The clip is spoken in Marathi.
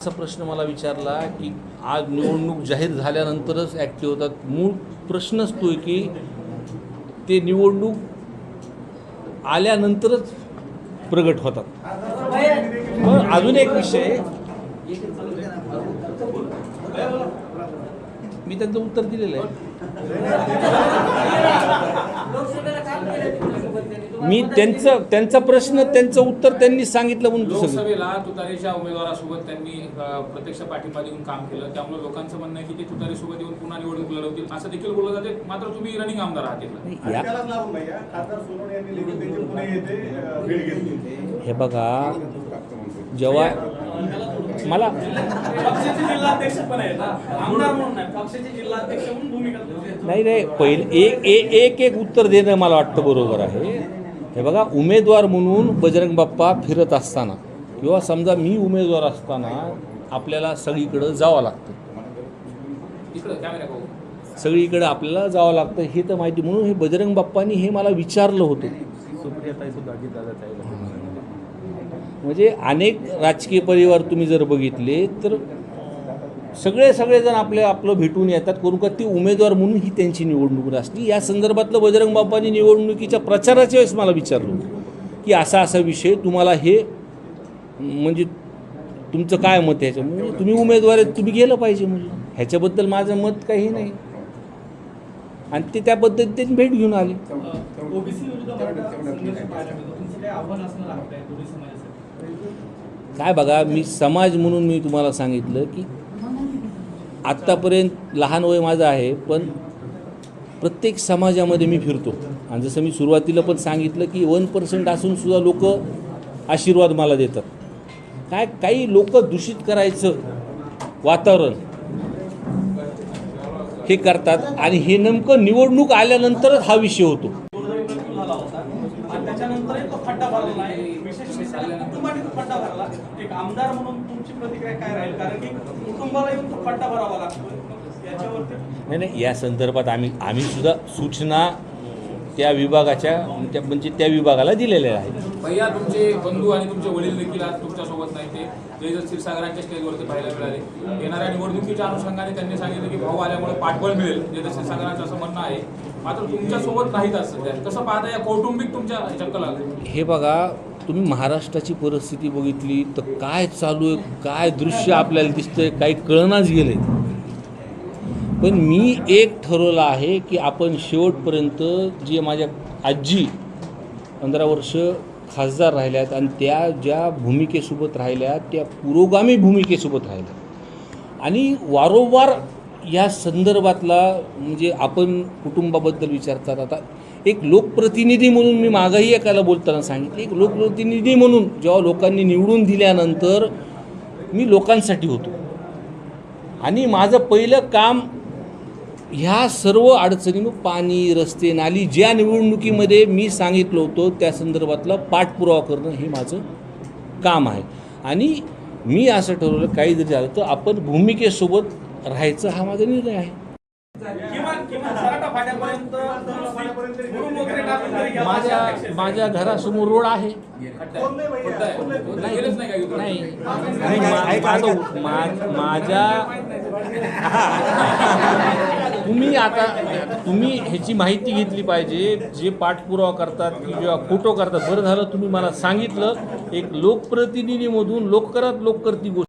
असा प्रश्न मला विचारला की आज निवडणूक जाहीर झाल्यानंतरच ॲक्टिव्ह होतात. मूळ प्रश्नच तो आहे की ते निवडणूक आल्यानंतरच प्रगट होतात. मग अजून एक विषय. मी त्यांचं उत्तर दिलेलं आहे. मी त्यांचं त्यांचा प्रश्न त्यांचं उत्तर त्यांनी सांगितलं म्हणून दुसरं लोकसभेला तुतारीच्या उमेदवारासोबत त्यांनी प्रत्यक्ष पाठिंबा देऊन काम केलं. त्यामुळे लोकांचं म्हणणं आहे की ते तुतारीसोबत येऊन पुन्हा निवडणूक लढवतील. असं देखील बोललं जाते. मात्र तुम्ही रनिंग आमदार आहात हे. बघा जेव्हा मला नाही पक्षाचे जिल्हाध्यक्ष म्हणून भूमिका तुमची. नाही नाही पहिले एक एक उत्तर देणं मला वाटतं बरोबर आहे. हे बघा उमेदवार म्हणून बजरंग बाप्पा फिरत असताना किंवा समजा मी उमेदवार असताना आपल्याला सगळीकडं जावं लागतं. इकडं कॅमेरा पाहू सगळीकडे आपल्याला जावं लागतं हे तर माहिती. म्हणून हे बजरंग बाप्पांनी हे मला विचारलं होतं. म्हणजे अनेक राजकीय परिवार तुम्ही जर बघितले तर सगळे सगळेजण आपले आपलं भेटून येतात. करून का ती उमेदवार म्हणून ही त्यांची निवडणूक असली या संदर्भातलं बजरंग बाप्पांनी निवडणुकीच्या प्रचाराच्या वेळेस मला विचारलं की असा असा विषय तुम्हाला हे म्हणजे तुमचं काय मत आहे? ह्याच्यामुळे तुम्ही उमेदवार आहेत तुम्ही गेलं पाहिजे म्हणलं ह्याच्याबद्दल माझं मत काही नाही. आणि ते त्या पद्धतीने भेट घेऊन आले. काय बघा मी समाज म्हणून मी तुम्हाला सांगितलं की आत्तापर्यंत लहान वय माझं आहे पण प्रत्येक समाजामध्ये मी फिरतो. आणि जसं मी सुरुवातीला पण सांगितलं की वन पर्सेंट असूनसुद्धा लोक आशीर्वाद मला देतात. काय काही लोक दूषित करायचं वातावरण हे करतात आणि हे नेमकं निवडणूक आल्यानंतरच हा विषय होतो मृत्यू झाला होता आणि त्याच्यानंतरही तो खड्डा भरलेला आहे विशेष कुटुंबाने तो खड्डा भरला. एक आमदार म्हणून तुमची प्रतिक्रिया काय राहील? कारण की कुटुंबाला येऊन तो भरावा लागतो याच्यावरती नाही नाही या संदर्भात आम्ही आम्ही सुद्धा सूचना त्या विभागाच्या त्या म्हणजे त्या विभागाला दिलेल्या आहेत. भैया तुमचे बंधू आणि तुमचे वडील देखील आज तुमच्यासोबत नाही ते. जयदत्त क्षीरसागरांच्या स्टेजवरती पाहायला मिळाले. येणाऱ्या निवडणुकीच्या अनुषंगाने त्यांनी सांगितलं की भाऊ आल्यामुळे पाठबळ मिळेल जयदत्त क्षीरसागरांचं असं म्हणणं आहे. मात्र तुमच्यासोबत नाहीत कसं पाहता या कौटुंबिक तुमच्या चक्कला हे बघा तुम्ही महाराष्ट्राची परिस्थिती बघितली तर काय चालू आहे काय दृश्य आपल्याला दिसतंय काही कळनाच गेलंय. पण मी एक ठरवलं आहे की आपण शेवटपर्यंत जी माझ्या आजी पंधरा वर्ष खासदार राहिल्यात आणि त्या ज्या भूमिकेसोबत राहिल्या त्या पुरोगामी भूमिकेसोबत राहिल्या आणि वारंवार या संदर्भातला म्हणजे आपण कुटुंबाबद्दल विचारतात. आता एक लोकप्रतिनिधी म्हणून मी मागंही एकाला बोलताना सांगितले. एक लोकप्रतिनिधी म्हणून जेव्हा लोकांनी निवडून दिल्यानंतर मी लोकांसाठी होतो. आणि माझं पहिलं काम ह्या सर्व अडचणी मग पाणी रस्ते नाली ज्या निवडणुकीमध्ये मी सांगितलं होतं त्या संदर्भातला पाठपुरावा करणं हे माझं काम आहे. आणि मी असं ठरवलं काही जरी झालं तर आपण भूमिकेसोबत राहायचं हा माझा निर्णय आहे. माझ्या. माझ्या घरासमोर रोड आहे. नाही का माझ्या तुम्ही आता तुम्ही ह्याची माहिती घेतली पाहिजे. जे पाठपुरावा करतात किंवा फोटो करतात बरं झालं तुम्ही मला सांगितलं. एक लोकप्रतिनिधीमधून लोक करत लोक करती गोष्ट